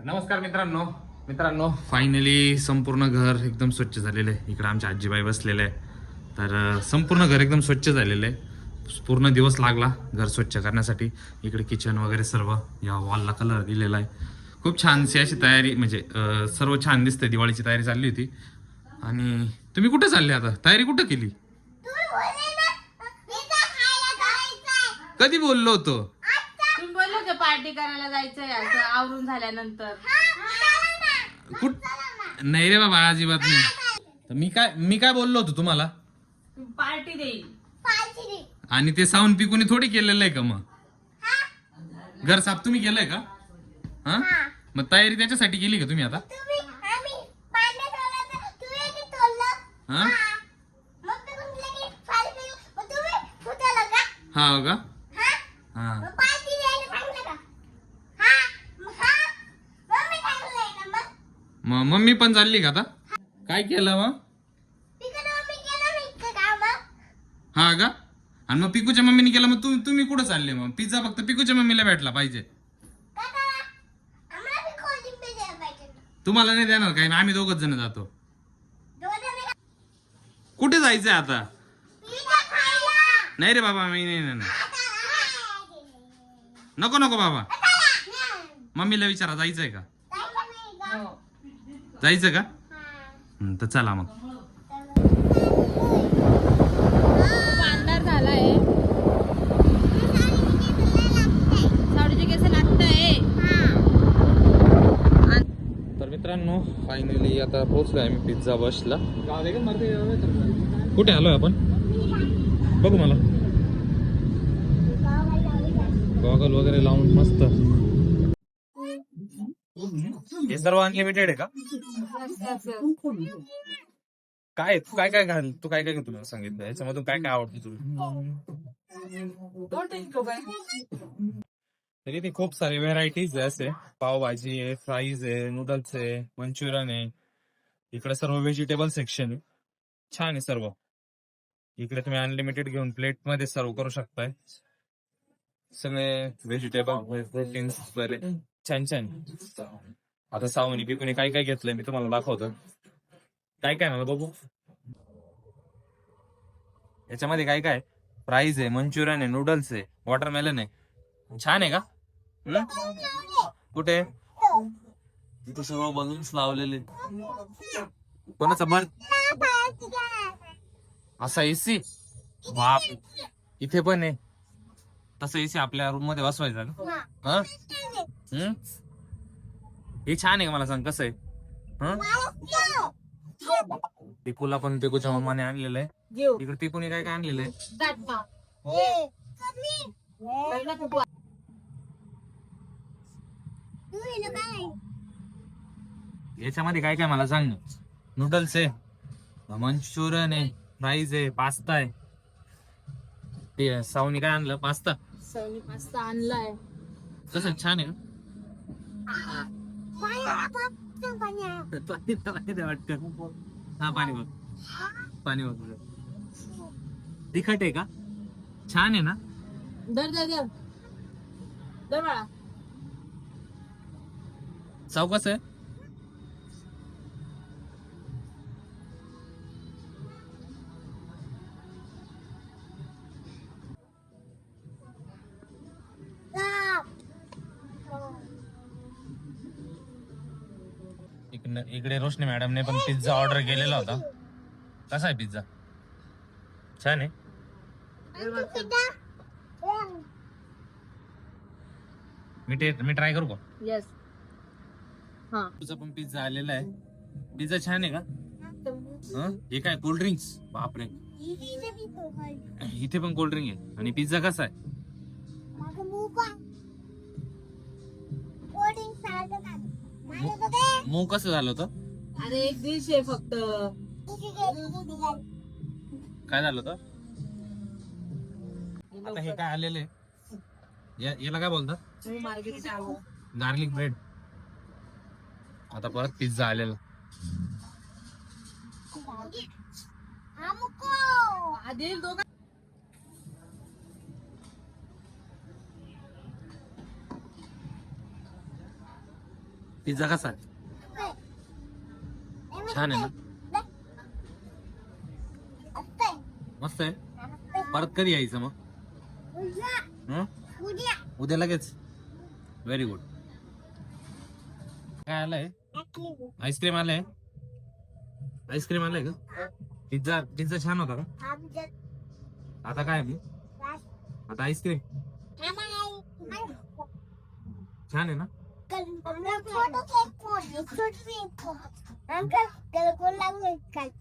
तर नमस्कार मित्रांनो. मित्रांनो फायनली संपूर्ण घर एकदम स्वच्छ झालेलं आहे. इकडे आमच्या आजीबाई बसलेले आहे. तर संपूर्ण घर एकदम स्वच्छ झालेलं आहे. पूर्ण दिवस लागला घर स्वच्छ करण्यासाठी. इकडे किचन वगैरे सर्व या वॉलला कलर दिलेला आहे. खूप छानशी अशी तयारी म्हणजे सर्व छान दिसते दिवाळीची तयारी चालली होती. आणि तुम्ही कुठे चालले आता? तयारी कुठं केली? कधी बोललो होतो? पार्टी करायला जायचंय असं आवरून झाल्यानंतर. कुठ? नाही रे बाबा अजिबात नाही. तर मी काय मी काय बोललो होतो तुम्हाला? पार्टी देईल. आणि ते साऊंड पिकुनी थोडी केलेलं आहे का मग? घर साफ तुम्ही केलंय का? हा? मग तयारी त्याच्यासाठी केली का तुम्ही आता? हा? हा. हो का? हा? मग मम्मी पण चालली का आता? काय केलं मग हा का? आणि मग पिकूच्या मम्मीने केलं मग तुम्ही तुम्ही कुठं चालले मग? पिझ्झा फक्त पिकूच्या मम्मीला भेटला पाहिजे. तुम्हाला नाही देणार काय आम्ही दोघच जण जातो. कुठे जायचंय आता? नाही रे बाबा मी नाही नाही, नाही नको नको बाबा. मम्मीला विचारा जायचंय का? हो. जायचं का? हं, तर चला मग. खूप अंधार झालाय. साडूचे केस लागतंय. तर मित्रांनो फायनली आता पोहोचलोय आम्ही पिझ्झा बसला कुठे आलोय आपण? बघू मला. गॉगल वगैरे लावून मस्त. हे सर्व अनलिमिटेड आहे का? काय तू काय काय घाल तू काय काय सांगितलं? याच्यामधून काय काय आवडतं तुला? तरी इथे खूप सारे व्हेरायटीज आहे असे. पावभाजी आहे फ्राईज आहे नूडल्स आहे मंचुरियन आहे. इकडे सर्व व्हेजिटेबल सेक्शन आहे. छान आहे सर्व. इकडे तुम्ही अनलिमिटेड घेऊन प्लेट मध्ये सर्व करू शकताय. सगळे व्हेजिटेबल प्रोटीन्स बरे. छान छान. आता सावनी पिकुनी काय काय घेतलंय मी तुम्हाला दाखवतो. काय काय मला बघू याच्यामध्ये काय काय? फ्राईज आहे मंचुरियन आहे नूडल्स आहे वॉटरमेलन आहे. छान आहे का? कुठे? इथे सगळं बलून्स लावलेले. कोणाचा बर्थ असा एसी बाप. इथे पण आहे. तसं एसी आपल्या रूममध्ये बसवायचा का हं? हं? छान आहे का मला सांग कसं आहे? हं? पण पिकूच्या मम्माने आणलेलं आहे इकडे पिकूने काय काय आणलेलं आहे याच्यामध्ये काय काय मला सांग. नूडल्स आहे मंचुरियन आहे फ्राईज आहे पास्ता आहे. ते सावनी काय आणलं? पास्ता सवनी पास्ता आणलाय. कसं छान आहे? पाणी वाटतं हा पाणी बघ. पाणी बघ. तुझं. तिखट आहे का? छान आहे ना? दर दर दर दर बाळा. चौकस आहे. इकडे इकडे रोशनी मॅडमने पण पिझ्झा ऑर्डर केलेला होता. कसा आहे पिझ्झा छान आहे. मी टे मी ट्राय करू का? येस हा. तुझा पण पिझ्झा आलेला आहे. पिझ्झा छान आहे का? हं? हे काय कोल्ड ड्रिंक्स बापरे. इथे पण कोल्ड ड्रिंक आहे. आणि पिझ्झा कसा आहे. मऊ कसं झालं होतं? अरे एक डिश आहे फक्त. काय झालं होतं? आता हे काय आलेलं याला काय बोलतात? Garlic bread. आता परत पिझ्झा आलेला. आधी दोघं पिझ्झा कसा छान आहे ना? मस्त आहे? परत कधी यायचं मग? उद्या. लगेच? व्हेरी गुड काय आलंय? आईस्क्रीम आलंय? आईस्क्रीम आलंय का? पिझ्झा पिझ्झा छान होता का? आता काय? आता आईस्क्रीम छान आहे ना?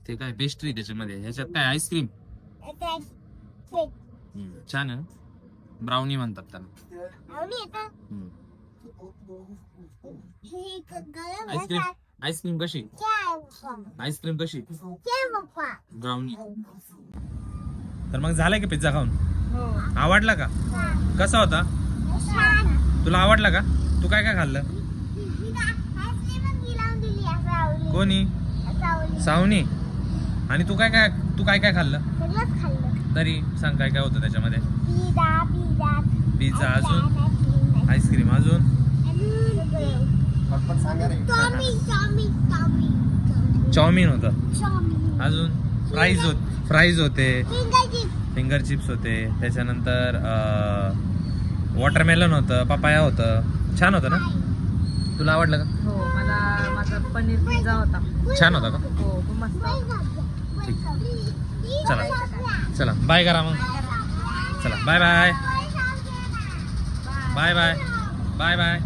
ते काय पेस्ट्री त्याच्यामध्ये. ह्याच्यात काय? आईस्क्रीम छान ब्राउनी म्हणतात त्याला. हम्म. आईस्क्रीम आईस्क्रीम कशी? आईस्क्रीम कशी? ब्राउनी तर मग झालाय का पिझ्झा खाऊन? हो. आवडला का? कसा होता? तुला आवडला का? तू काय काय खाल्लं? कोणी? सावनी? आणि तू काय काय तू काय काय खाल्लं? तरी सांग काय काय होतं त्याच्यामध्ये. पिझ्झा अजून? आईस्क्रीम अजून? चाऊमिन होतं. अजून? फ्राईज होत फ्राईज होते. फिंगर चिप्स होते. त्याच्यानंतर वॉटरमेलन होतं पपाया होतं. छान होतं ना? तुला आवडलं का? हो मला माझा पनीर पिझ्झा होता. छान होता का? हो खूप मस्त चला. चला. बाय करा मग. चला. Bye. Bye. Bye bye. Bye bye.